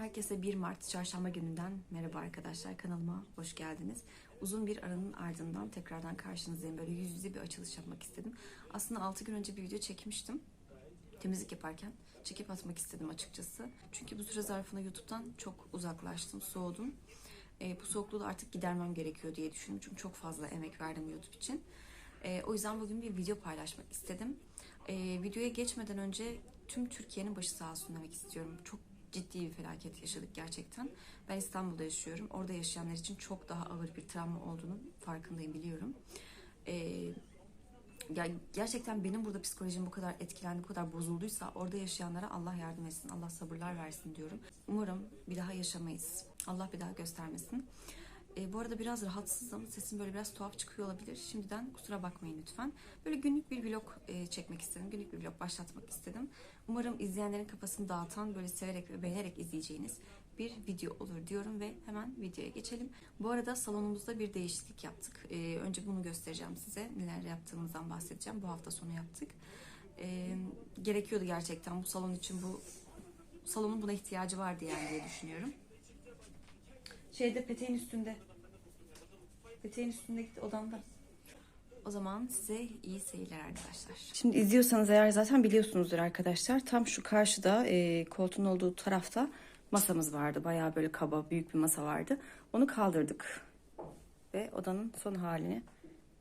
Herkese 1 Mart çarşamba gününden merhaba arkadaşlar. Kanalıma hoş geldiniz. Uzun bir aranın ardından tekrardan karşınızdayım. Böyle yüz yüze bir açılış yapmak istedim. Aslında 6 gün önce bir video çekmiştim. Temizlik yaparken çekip atmak istedim açıkçası. Çünkü bu süre zarfında YouTube'dan çok uzaklaştım, soğudum. E, bu soğukluğu da artık gidermem gerekiyor diye düşündüm. Çünkü çok fazla emek verdim YouTube için. E, o yüzden bugün bir video paylaşmak istedim. E, videoya geçmeden önce tüm Türkiye'nin başı sağ olsun demek istiyorum. Çok ciddi bir felaket yaşadık gerçekten. Ben İstanbul'da yaşıyorum. Orada yaşayanlar için çok daha ağır bir travma olduğunu farkındayım, biliyorum. Ee, ya gerçekten benim burada psikolojim bu kadar etkilendi, bu kadar bozulduysa orada yaşayanlara Allah yardım etsin, Allah sabırlar versin diyorum. Umarım bir daha yaşamayız. Allah bir daha göstermesin. Ee, bu arada biraz rahatsızım. Sesim böyle biraz tuhaf çıkıyor olabilir. Şimdiden kusura bakmayın lütfen. Böyle günlük bir vlog e, çekmek istedim. Günlük bir vlog başlatmak istedim. Umarım izleyenlerin kafasını dağıtan, böyle severek ve beğenerek izleyeceğiniz bir video olur diyorum ve hemen videoya geçelim. Bu arada salonumuzda bir değişiklik yaptık. Ee, önce bunu göstereceğim size. Neler yaptığımızdan bahsedeceğim. Bu hafta sonu yaptık. Ee, gerekiyordu gerçekten bu salon için bu salonun buna ihtiyacı vardı yani diye düşünüyorum. Şeyde peteğin üstünde. Peteğin üstünde git odamda. O zaman size iyi seyirler arkadaşlar. Şimdi izliyorsanız eğer zaten biliyorsunuzdur arkadaşlar. Tam şu karşıda e, koltuğun olduğu tarafta masamız vardı. Bayağı böyle kaba büyük bir masa vardı. Onu kaldırdık. Ve odanın son halini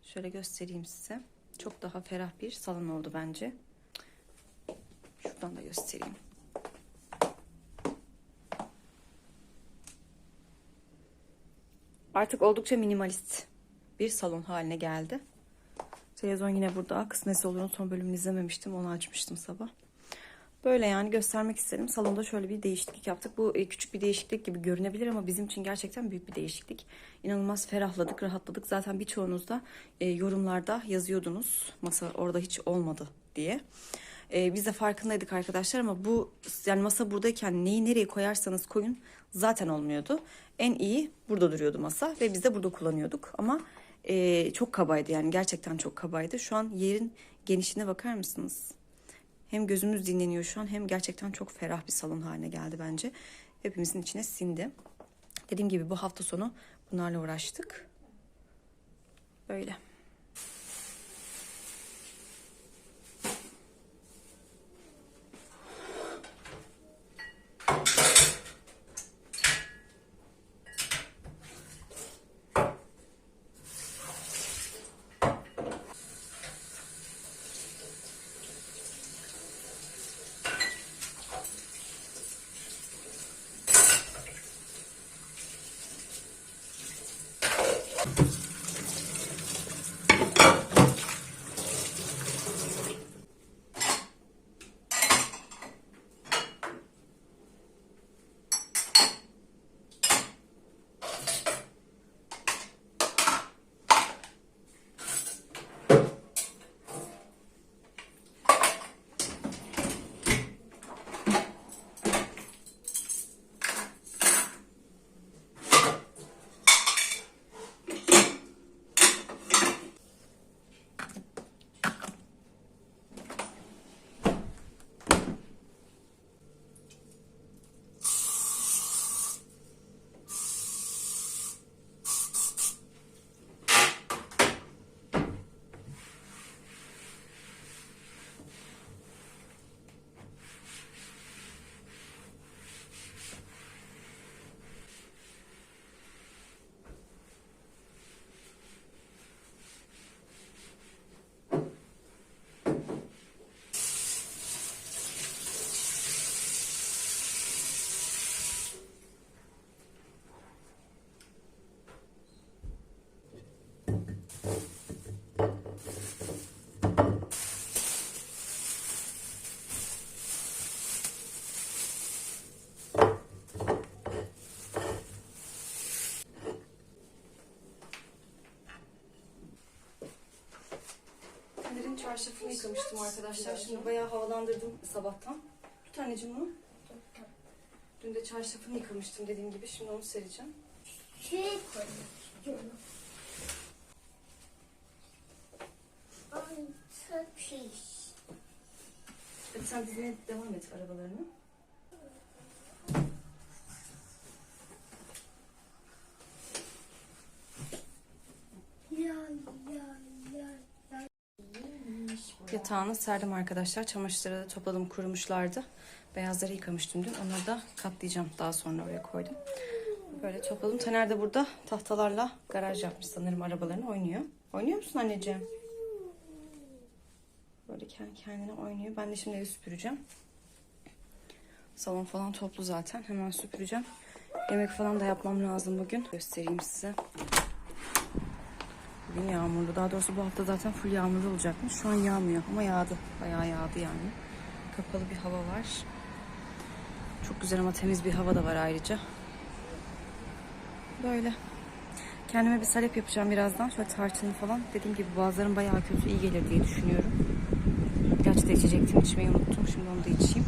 şöyle göstereyim size. Çok daha ferah bir salon oldu bence. Şuradan da göstereyim. Artık oldukça minimalist bir salon haline geldi. Televizyon yine burada. Kısmetse olur'un son bölümünü izlememiştim. Onu açmıştım sabah. Böyle yani göstermek istedim. Salonda şöyle bir değişiklik yaptık. Bu e, küçük bir değişiklik gibi görünebilir ama bizim için gerçekten büyük bir değişiklik. İnanılmaz ferahladık, rahatladık. Zaten birçoğunuz da e, yorumlarda yazıyordunuz. Masa orada hiç olmadı diye. E, biz de farkındaydık arkadaşlar ama bu yani masa buradayken neyi nereye koyarsanız koyun zaten olmuyordu. En iyi burada duruyordu masa ve biz de burada kullanıyorduk ama e, çok kabaydı yani gerçekten çok kabaydı. Şu an yerin genişliğine bakar mısınız? Hem gözümüz dinleniyor şu an hem gerçekten çok ferah bir salon haline geldi bence. Hepimizin içine sindi. Dediğim gibi bu hafta sonu bunlarla uğraştık. Böyle. çarşafımı yıkamıştım arkadaşlar. Şimdi bayağı havalandırdım sabahtan. Bir tanecim bunu. Dün de çarşafımı yıkamıştım dediğim gibi. Şimdi onu sereceğim. Şuraya koyayım. Çok şey. Sen dizine devam et arabalarını. Yeah yatağını serdim arkadaşlar. Çamaşırları da topladım kurumuşlardı. Beyazları yıkamıştım dün. Onları da katlayacağım daha sonra oraya koydum. Böyle topladım. Taner de burada tahtalarla garaj yapmış sanırım arabalarını oynuyor. Oynuyor musun anneciğim? Böyle kendi kendine oynuyor. Ben de şimdi evi süpüreceğim. Salon falan toplu zaten. Hemen süpüreceğim. Yemek falan da yapmam lazım bugün. Göstereyim size. Bugün yağmurlu. Daha doğrusu bu hafta zaten full yağmurlu olacakmış. Şu an yağmıyor ama yağdı. Bayağı yağdı yani. Kapalı bir hava var. Çok güzel ama temiz bir hava da var ayrıca. Böyle. Kendime bir salep yapacağım birazdan. Şöyle tarçınlı falan. Dediğim gibi boğazlarım bayağı kötü. iyi gelir diye düşünüyorum. İlaç da içecektim. içmeyi unuttum. Şimdi onu da içeyim.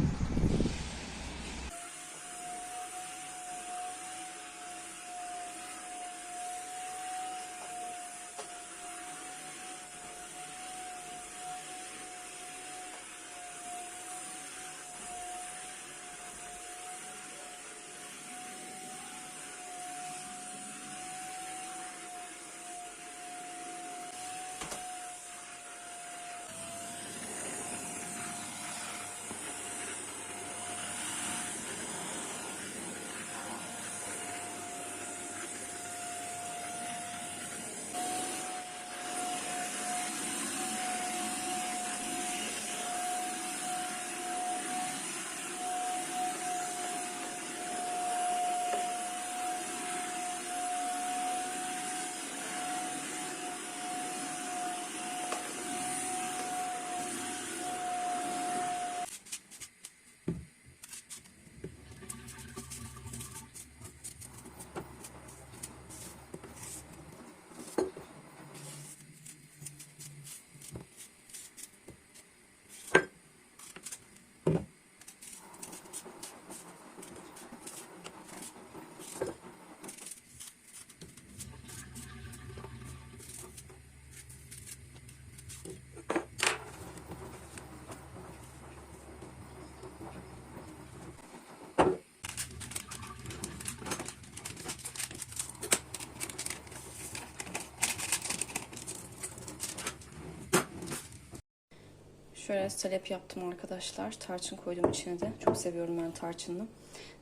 Şöyle salep yaptım arkadaşlar. Tarçın koydum içine de. Çok seviyorum ben tarçınlı.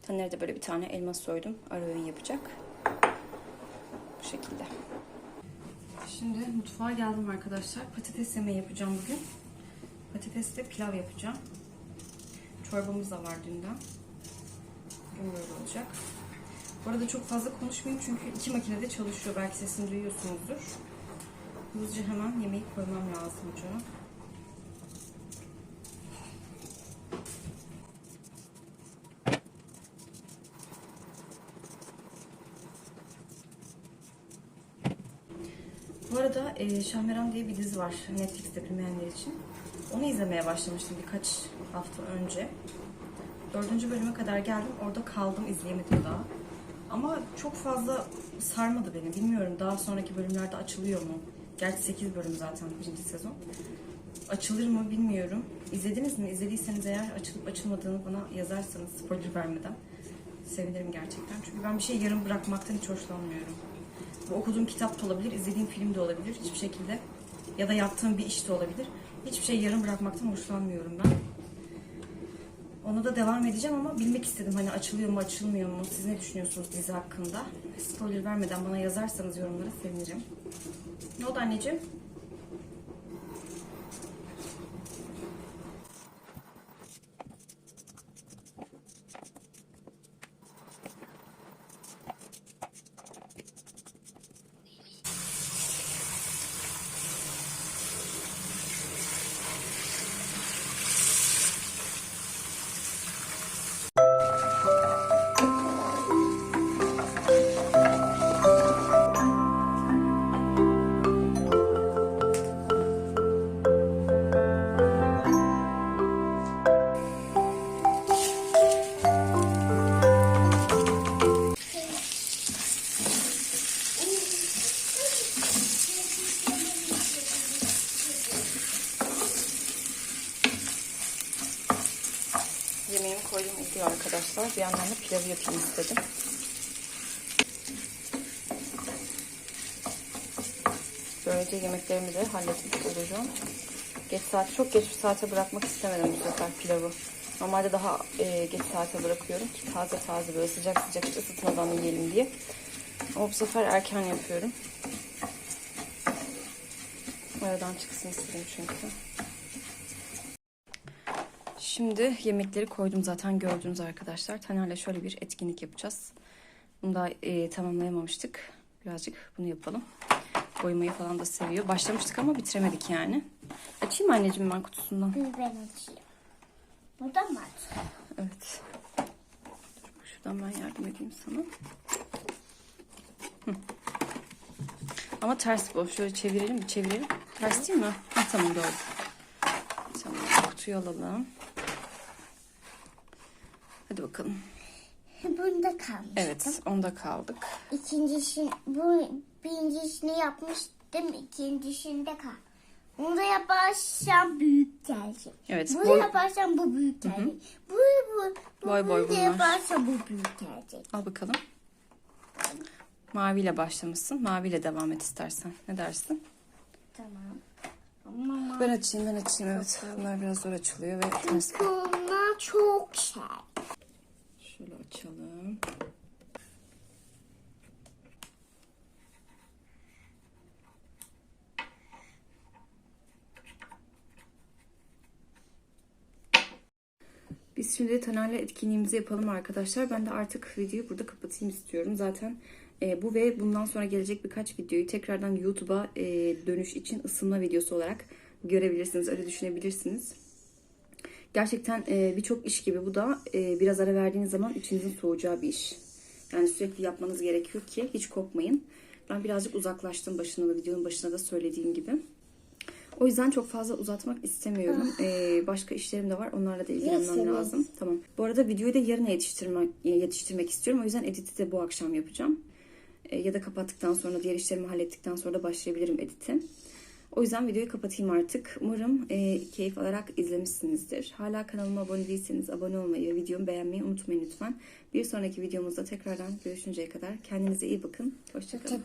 Taner'e de böyle bir tane elma soydum. Ara öğün yapacak. Bu şekilde. Şimdi mutfağa geldim arkadaşlar. Patates yemeği yapacağım bugün. Patatesle pilav yapacağım. Çorbamız da var dünden. Bugün böyle olacak. Bu arada çok fazla konuşmayayım çünkü iki makinede çalışıyor. Belki sesini duyuyorsunuzdur. Hızlıca hemen yemeği koymam lazım ocağa. Bu arada e, Şahmeran diye bir dizi var Netflix'te bilmeyenler için. Onu izlemeye başlamıştım birkaç hafta önce. Dördüncü bölüme kadar geldim. Orada kaldım, izleyemedim daha. Ama çok fazla sarmadı beni. Bilmiyorum daha sonraki bölümlerde açılıyor mu? Gerçi 8 bölüm zaten birinci sezon. Açılır mı bilmiyorum. İzlediniz mi? İzlediyseniz eğer açılıp açılmadığını bana yazarsanız spoiler vermeden sevinirim gerçekten. Çünkü ben bir şey yarım bırakmaktan hiç hoşlanmıyorum. Bu okuduğum kitap da olabilir, izlediğim film de olabilir. Hiçbir şekilde ya da yaptığım bir iş de olabilir. Hiçbir şey yarım bırakmaktan hoşlanmıyorum ben. Ona da devam edeceğim ama bilmek istedim hani açılıyor mu açılmıyor mu? Siz ne düşünüyorsunuz dizi hakkında? Spoiler vermeden bana yazarsanız yorumlara sevinirim. Ne oldu anneciğim? Gidiyor arkadaşlar. Bir yandan da pilavı yapayım istedim. Böylece yemeklerimi de halletmiş olacağım. Geç saat, çok geç bir saate bırakmak istemedim bu sefer pilavı. Normalde daha e, geç saate bırakıyorum ki taze taze böyle sıcak sıcak ısıtmadan yiyelim diye. Ama bu sefer erken yapıyorum. Aradan çıksın istedim çünkü. Şimdi yemekleri koydum zaten gördünüz arkadaşlar. Taner'le şöyle bir etkinlik yapacağız. Bunu da e, tamamlayamamıştık. Birazcık bunu yapalım. Boyamayı falan da seviyor. Başlamıştık ama bitiremedik yani. Açayım anneciğim ben kutusundan? Ben açayım. Bu da mı aç? Evet. Dur, şuradan ben yardım edeyim sana. Hı. Ama ters bu. Şöyle çevirelim mi? Çevirelim. Ters değil mi? Ha, tamam doğru. Tamam kutuyu alalım. Hadi bakalım. Bunda kalmış. Evet onda kaldık. İkincisini, bu birincisini yapmıştım. ikincisinde kal. Bunu da yaparsam büyük gelecek. Evet, Bunu boy- yaparsam bu büyük gelecek. Bu, bu, bu, Boy boy bunu bunlar. yaparsam bu büyük gelecek. Al bakalım. Maviyle başlamışsın. Maviyle devam et istersen. Ne dersin? Tamam. Ama Ben açayım ben açayım evet. Bunlar biraz zor açılıyor ve ters. bunlar çok şey. Açalım. Biz şimdi Taner'le etkinliğimizi yapalım arkadaşlar. Ben de artık videoyu burada kapatayım istiyorum. Zaten e, bu ve bundan sonra gelecek birkaç videoyu tekrardan YouTube'a e, dönüş için ısınma videosu olarak görebilirsiniz. Öyle düşünebilirsiniz. Gerçekten e, birçok iş gibi bu da e, biraz ara verdiğiniz zaman içinizin soğuyacağı bir iş. Yani sürekli yapmanız gerekiyor ki hiç korkmayın. Ben birazcık uzaklaştım başında da videonun başında da söylediğim gibi. O yüzden çok fazla uzatmak istemiyorum. E, başka işlerim de var. Onlarla da ilgilenmem Neyse, lazım. Tamam. Bu arada videoyu da yarına yetiştirmek, yetiştirmek istiyorum. O yüzden editi de bu akşam yapacağım. E, ya da kapattıktan sonra diğer işlerimi hallettikten sonra da başlayabilirim editi. O yüzden videoyu kapatayım artık. Umarım e, keyif alarak izlemişsinizdir. Hala kanalıma abone değilseniz abone olmayı ve videomu beğenmeyi unutmayın lütfen. Bir sonraki videomuzda tekrardan görüşünceye kadar kendinize iyi bakın. Hoşçakalın.